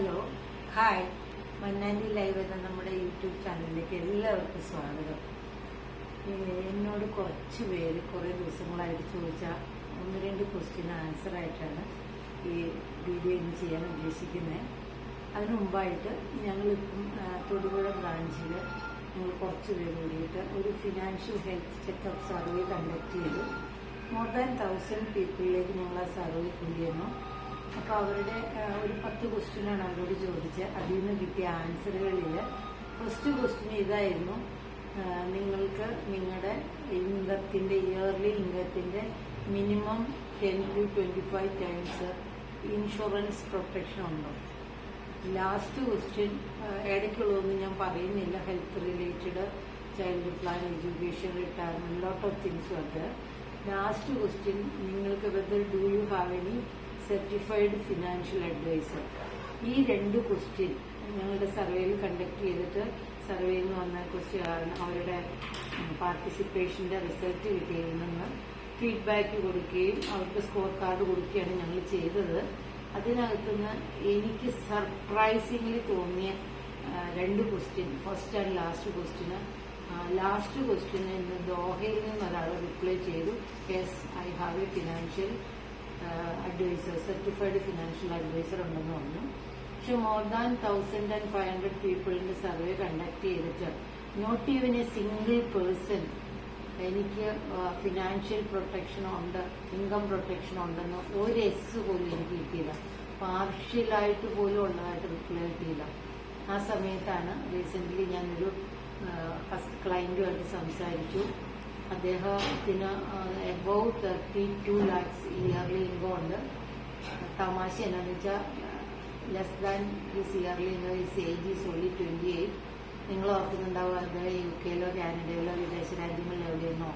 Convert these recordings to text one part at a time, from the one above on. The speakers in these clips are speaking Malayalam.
ഹലോ. ഹായ്. മന്നാൻഡി ലൈവ് എന്ന നമ്മുടെ യൂട്യൂബ് ചാനലിലേക്ക് എല്ലാവർക്കും സ്വാഗതം. എന്നോട് കുറച്ച് പേര് കുറേ ദിവസങ്ങളായിട്ട് ചോദിച്ച ഒന്ന് രണ്ട് ക്വസ്റ്റ്യൻ ആൻസർ ആയിട്ടാണ് ഈ വീഡിയോ ഇന്ന് ചെയ്യാൻ ഉദ്ദേശിക്കുന്നത് അതിനു മുമ്പായിട്ട് ഞങ്ങളിപ്പം തൊടുപുഴ ബ്രാഞ്ചിൽ ഞങ്ങൾ കുറച്ച് പേര് കൂടിയിട്ട് ഒരു financial health checkup survey conduct ചെയ്തു. മോർ ദാൻ തൗസൻഡ് പീപ്പിളിലേക്ക് ഞങ്ങൾ ആ സർവേ കൊണ്ടുവന്നു. അപ്പോൾ അവരുടെ ഒരു പത്ത് ക്വസ്റ്റ്യനാണ് അവരോട് ചോദിച്ചത്. അതിൽ നിന്ന് കിട്ടിയ ആൻസറുകളിൽ ഫസ്റ്റ് ക്വസ്റ്റ്യൻ ഇതായിരുന്നു. നിങ്ങൾക്ക് നിങ്ങളുടെ ഇൻകത്തിന്റെ yearly ഇൻകത്തിന്റെ minimum ten to twenty five times insurance protection ഉണ്ടോ ലാസ്റ്റ് ക്വസ്റ്റ്യൻ ഇടയ്ക്കുള്ളതൊന്നും ഞാൻ പറയുന്നില്ല. Health related child plan education retirement lot of things ഉണ്ട്. ലാസ്റ്റ് ക്വസ്റ്റ്യൻ നിങ്ങൾക്ക് whether do you have any certified financial adviser ഈ രണ്ട് ക്വസ്റ്റ്യൻ ഞങ്ങളുടെ സർവേയിൽ കണ്ടക്ട് ചെയ്തിട്ട് സർവേയിൽ നിന്ന് വന്ന ക്വസ്റ്റ്യൻ അവരുടെ പാർട്ടിസിപ്പേഷന്റെ റിസൾട്ട് കിട്ടിയതിൽ നിന്ന് ഫീഡ്ബാക്ക് കൊടുക്കുകയും അവർക്ക് സ്കോർ കാർഡ് കൊടുക്കുകയാണ് ഞങ്ങൾ ചെയ്തത്. അതിനകത്തുനിന്ന് എനിക്ക് സർപ്രൈസിംഗ്ലി തോന്നിയ രണ്ട് ക്വസ്റ്റ്യൻ ഫസ്റ്റ് ആൻഡ് ലാസ്റ്റ് ക്വസ്റ്റ്യന് ലാസ്റ്റ് ക്വസ്റ്റ്യന് ഇന്ന് ദോഹയിൽ നിന്ന് ഒരാൾ റിപ്ലൈ ചെയ്തു yes I have a financial adviser certified financial adviser ഉണ്ടെന്ന് പറഞ്ഞു. പക്ഷെ more than thousand and five hundred പീപ്പിളിന്റെ survey conduct ചെയ്തിട്ട് not even a single person എനിക്ക് ഫിനാൻഷ്യൽ പ്രൊട്ടക്ഷൻ ഉണ്ട് ഇൻകം പ്രൊട്ടക്ഷൻ ഉണ്ടെന്ന് ഒരു എസ് പോലും എനിക്ക് കിട്ടിയില്ല. പാർഷ്യലായിട്ട് പോലും ഉള്ളതായിട്ട് റിപ്ലൈ കിട്ടിയില്ല. ആ സമയത്താണ് റീസെന്റ് ഞാനൊരു ഫസ്റ്റ് ക്ലയന്റുമായിട്ട് സംസാരിച്ചു. അദ്ദേഹത്തിന് above thirty two lakhs yearly income ഉണ്ട് തമാശ എന്നാന്ന് വെച്ചാൽ less than his yearly income his age is only twenty eight നിങ്ങൾ ഓർക്കുന്നുണ്ടാവും അദ്ദേഹം യു കെയിലോ കാനഡയിലോ വിദേശ രാജ്യങ്ങളിലോ എവിടെയെന്നോ?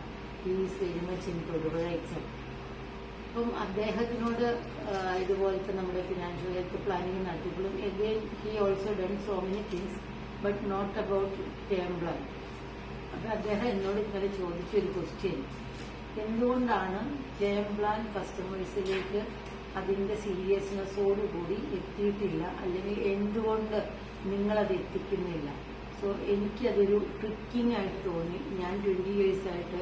Is very much in Thodupuzha except അപ്പം അദ്ദേഹത്തിനോട് ഇതുപോലത്തെ നമ്മുടെ financial health planning നടത്തിയപ്പോഴും again he also done so many things but not about term plan അപ്പൊ അദ്ദേഹം എന്നോട് ഇന്നലെ ചോദിച്ചൊരു ക്വസ്റ്റ്യൻ എന്തുകൊണ്ടാണ് ജയം പ്ലാൻ കസ്റ്റമേഴ്സിലേക്ക് അതിന്റെ സീരിയസ്നെസ്സോടുകൂടി എത്തിയിട്ടില്ല? അല്ലെങ്കിൽ എന്തുകൊണ്ട് നിങ്ങളത് എത്തിക്കുന്നില്ല? സോ എനിക്കതൊരു ട്രിക്കിംഗ് ആയിട്ട് തോന്നി. ഞാൻ ട്വന്റി ഇയേഴ്സ് ആയിട്ട്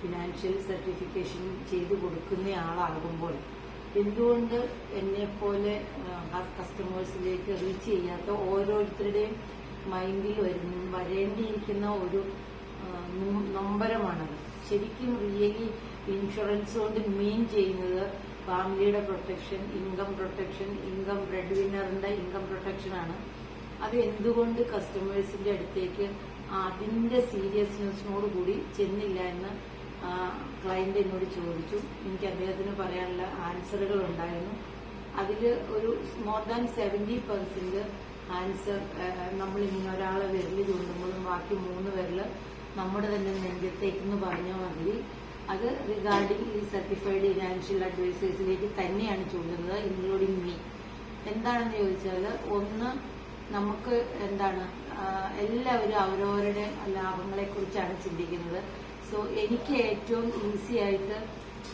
ഫിനാൻഷ്യൽ സർട്ടിഫിക്കേഷൻ ചെയ്തു കൊടുക്കുന്ന ആളാകുമ്പോൾ എന്തുകൊണ്ട് എന്നെപ്പോലെ കസ്റ്റമേഴ്സിലേക്ക് റീച്ച് ചെയ്യാത്ത ഓരോരുത്തരുടെയും മൈൻഡിൽ വരുന്ന വരേണ്ടിയിരിക്കുന്ന ഒരു നൊമ്പരമാണത്. ശരിക്കും റിയലി ഇൻഷുറൻസ് കൊണ്ട് മീൻ ചെയ്യുന്നത് ഫാമിലിയുടെ protection income protection income bread വിന്നറിന്റെ income പ്രൊട്ടക്ഷനാണ് അത് എന്തുകൊണ്ട് കസ്റ്റമേഴ്സിന്റെ അടുത്തേക്ക് അതിന്റെ സീരിയസ്നെസ്സിനോട് കൂടി ചെന്നില്ല എന്ന് ക്ലയന്റ് എന്നോട് ചോദിച്ചു. എനിക്ക് അദ്ദേഹത്തിന് പറയാനുള്ള ആൻസറുകൾ ഉണ്ടായിരുന്നു. അതിൽ ഒരു more than seventy percent answer നമ്മൾ ഇങ്ങനെ ഒരാളെ വിരൽ ചൂണ്ടുമ്പോഴും ബാക്കി മൂന്ന് വിരൽ നമ്മുടെ തന്നെ നെഞ്ചത്തേക്കെന്ന് പറഞ്ഞ മതി അത് റിഗാർഡിംഗ് ഈ സർട്ടിഫൈഡ് ഫിനാൻഷ്യൽ അഡ്വൈസേഴ്സിലേക്ക് തന്നെയാണ് ചൂണ്ടുന്നത് ഇൻക്ലൂഡിംഗ് മീ എന്താണെന്ന് ചോദിച്ചാൽ ഒന്ന് നമുക്ക് എന്താണ് എല്ലാവരും അവരവരുടെ ലാഭങ്ങളെ കുറിച്ചാണ് ചിന്തിക്കുന്നത്. സോ എനിക്ക് ഏറ്റവും ഈസി ആയിട്ട്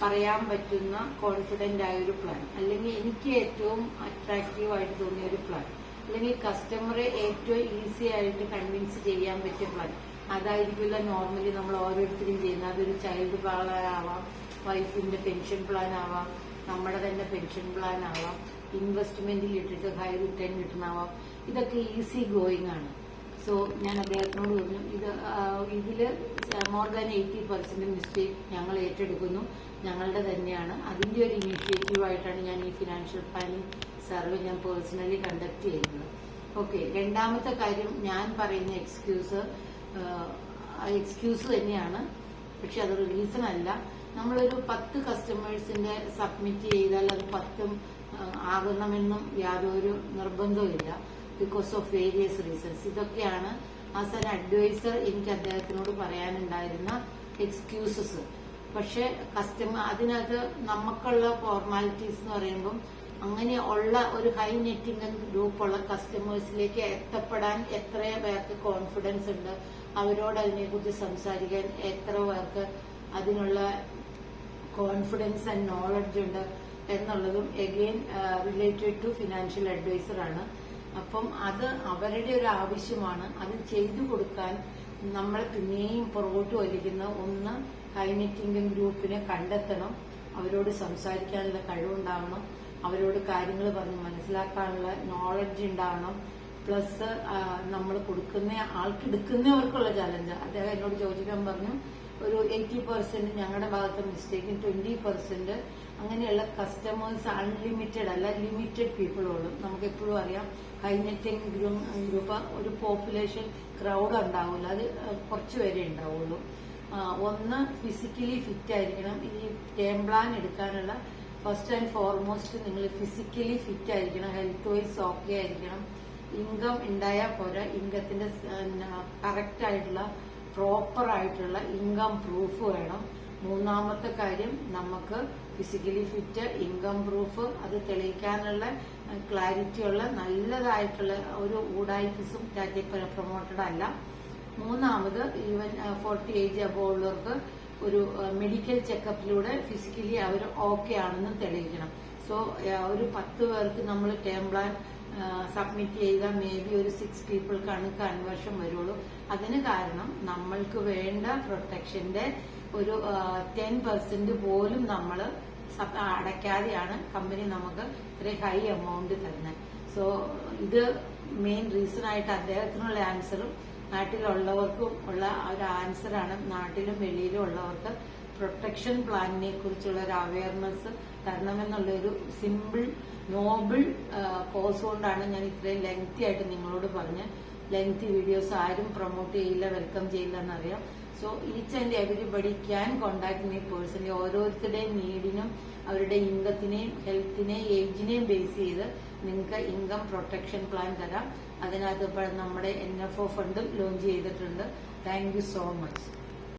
പറയാൻ പറ്റുന്ന കോൺഫിഡന്റ് ആയ ഒരു പ്ലാൻ അല്ലെങ്കിൽ എനിക്ക് ഏറ്റവും അട്രാക്റ്റീവ് ആയിട്ട് തോന്നിയ ഒരു പ്ലാൻ അല്ലെങ്കിൽ കസ്റ്റമറെ ഏറ്റവും ഈസി ആയിട്ട് കൺവിൻസ് ചെയ്യാൻ പറ്റിയ പ്ലാൻ അതായിരിക്കില്ല നോർമലി നമ്മൾ ഓരോരുത്തരും ചെയ്യുന്നത്. അതൊരു ചൈൽഡ് പ്ലാൻ ആവാം വൈഫിന്റെ പെൻഷൻ പ്ലാൻ ആവാം നമ്മുടെ തന്നെ പെൻഷൻ പ്ലാൻ ആവാം ഇൻവെസ്റ്റ്മെന്റിൽ ഇട്ടിട്ട് ഹൈ റിട്ടേൺ കിട്ടണാവാം ഇതൊക്കെ ഈസി ഗോയിങ് ആണ്. സോ ഞാൻ അദ്ദേഹത്തിനോട് പറഞ്ഞു ഇത് ഇതിൽ more than eighty percent mistake ഞങ്ങൾ ഏറ്റെടുക്കുന്നു. ഞങ്ങളുടെ തന്നെയാണ്. അതിന്റെ ഒരു ഇനീഷ്യേറ്റീവ് ആയിട്ടാണ് ഞാൻ ഈ ഫിനാൻഷ്യൽ പ്ലാനിങ് സർവേ ഞാൻ പേഴ്സണലി കണ്ടക്ട് ചെയ്യുന്നത്. ഓക്കെ രണ്ടാമത്തെ കാര്യം ഞാൻ പറയുന്ന എക്സ്ക്യൂസ് എക്സ്ക്യൂസ് തന്നെയാണ്. പക്ഷെ അതൊരു റീസൺ അല്ല നമ്മളൊരു പത്ത് കസ്റ്റമേഴ്സിന്റെ സബ്മിറ്റ് ചെയ്താൽ അത് പത്തും ആകണമെന്നും യാതൊരു നിർബന്ധവുമില്ല. ബിക്കോസ് ഓഫ് വേരിയസ് റീസൺസ് ഇതൊക്കെയാണ് ആസ് ആൻ അഡ്വൈസർ എനിക്ക് അദ്ദേഹത്തിനോട് പറയാനുണ്ടായിരുന്ന എക്സ്ക്യൂസസ് പക്ഷെ കസ്റ്റമർ അതിനകത്ത് നമുക്കുള്ള ഫോർമാലിറ്റീസ് എന്ന് പറയുമ്പം അങ്ങനെ ഉള്ള ഒരു ഹൈ നെറ്റിംഗ് ഗ്രൂപ്പുള്ള കസ്റ്റമേഴ്സിലേക്ക് എത്തപ്പെടാൻ എത്ര പേർക്ക് കോൺഫിഡൻസ് ഉണ്ട്. അവരോട് അതിനെക്കുറിച്ച് സംസാരിക്കാൻ എത്ര പേർക്ക് അതിനുള്ള കോൺഫിഡൻസ് ആൻഡ് നോളജ് ഉണ്ട് എന്നുള്ളതും again related to financial adviser ആണ്. അപ്പം അത് അവരുടെ ഒരു ആവശ്യമാണ്. അത് ചെയ്തു കൊടുക്കാൻ നമ്മൾ പിന്നെയും പുറകോട്ട് വലിക്കുന്ന ഒന്ന് കൈനറ്റിംഗം ഗ്രൂപ്പിനെ കണ്ടെത്തണം. അവരോട് സംസാരിക്കാനുള്ള കഴിവുണ്ടാവണം. അവരോട് കാര്യങ്ങൾ പറഞ്ഞ്. മനസ്സിലാക്കാനുള്ള നോളജ് ഉണ്ടാവണം. പ്ലസ് നമ്മൾ കൊടുക്കുന്ന ആൾക്ക് എടുക്കുന്നവർക്കുള്ള ചലഞ്ച് അദ്ദേഹം എന്നോട് ചോദിക്കാൻ പറഞ്ഞു ഒരു എയ്റ്റി പെർസെന്റ് ഞങ്ങളുടെ ഭാഗത്ത് മിസ്റ്റേക്കും ട്വന്റി പെർസെന്റ് അങ്ങനെയുള്ള കസ്റ്റമേഴ്സ് അൺലിമിറ്റഡ് അല്ല ലിമിറ്റഡ് പീപ്പിളോളും നമുക്ക് എപ്പോഴും അറിയാം കൈനറ്റിംഗ് ഗ്രൂപ്പ് ഒരു പോപ്പുലേഷൻ ക്രൗഡ് ഉണ്ടാവില്ല അത് കുറച്ച് പേരെ ഉണ്ടാവുള്ളൂ. ഒന്ന് ഫിസിക്കലി ഫിറ്റ് ആയിരിക്കണം. ഈ ടേം പ്ലാൻ എടുക്കാനുള്ള ഫസ്റ്റ് ആൻഡ് ഫോർമോസ്റ്റ് നിങ്ങൾ ഫിസിക്കലി ഫിറ്റ് ആയിരിക്കണം ഹെൽത്ത് വൈസ് ഓക്കെ ആയിരിക്കണം. ഇൻകം ഉണ്ടായാൽ പോരാ ഇൻകത്തിന്റെ കറക്റ്റ് ആയിട്ടുള്ള പ്രോപ്പർ ആയിട്ടുള്ള ഇൻകം പ്രൂഫ് വേണം. മൂന്നാമത്തെ കാര്യം നമുക്ക് ഫിസിക്കലി ഫിറ്റ് ഇൻകം പ്രൂഫ് അത് തെളിയിക്കാനുള്ള ക്ലാരിറ്റി ഉള്ള നല്ലതായിട്ടുള്ള ഒരു ഊടായിപ്പിസും ടാറ്റി പ്രൊമോട്ടഡ് അല്ല. മൂന്നാമത് ഈവൻ ഫോർട്ടി ഏജ് അബോ ഉള്ളവർക്ക് ഒരു മെഡിക്കൽ ചെക്കപ്പിലൂടെ ഫിസിക്കലി അവർ ഓക്കെ ആണെന്ന് തെളിയിക്കണം. സോ ഒരു പത്ത് പേർക്ക് നമ്മൾ ടേം പ്ലാൻ സബ്മിറ്റ് ചെയ്താൽ മേ ബി ഒരു സിക്സ് പീപ്പിൾക്കാണ് കൺവേർഷൻ വരുള്ളൂ. അതിന് കാരണം നമ്മൾക്ക് വേണ്ട പ്രൊട്ടക്ഷന്റെ ഒരു ടെൻ പെർസെന്റ് പോലും നമ്മൾ അടയ്ക്കാതെയാണ് കമ്പനി നമുക്ക് ഇത്രയും ഹൈ എമൗണ്ട് തരുന്നത്. സോ ഇത് മെയിൻ റീസൺ ആയിട്ട് അദ്ദേഹത്തിനുള്ള ആൻസറും നാട്ടിലുള്ളവർക്കും ഉള്ള ഒരു ആൻസറാണ് നാട്ടിലും വെളിയിലും ഉള്ളവർക്ക് പ്രൊട്ടക്ഷൻ പ്ലാനിനെ കുറിച്ചുള്ള ഒരു അവയർനെസ് തരണമെന്നുള്ള ഒരു സിമ്പിൾ നോബിൾ കോഴ്സ് കൊണ്ടാണ് ഞാൻ ഇത്രയും ലെങ്തി ആയിട്ട് നിങ്ങളോട് പറഞ്ഞ്. ലെങ്തി വീഡിയോസ് ആരും പ്രൊമോട്ട് ചെയ്യില്ല വെൽക്കം ചെയ്യില്ല എന്നറിയാം so each and everybody can contact me personally ഓരോരുത്തരുടെയും നീഡിനും അവരുടെ ഇൻകത്തിനെയും ഹെൽത്തിനെയും ഏജിനെയും ബേസ് ചെയ്ത് നിങ്ങൾക്ക് ഇൻകം പ്രൊട്ടക്ഷൻ പ്ലാൻ തരാം. അതിനകത്ത് നമ്മുടെ എൻ എഫ് ഒ ഫണ്ടും ലോഞ്ച് ചെയ്തിട്ടുണ്ട്. Thank you so much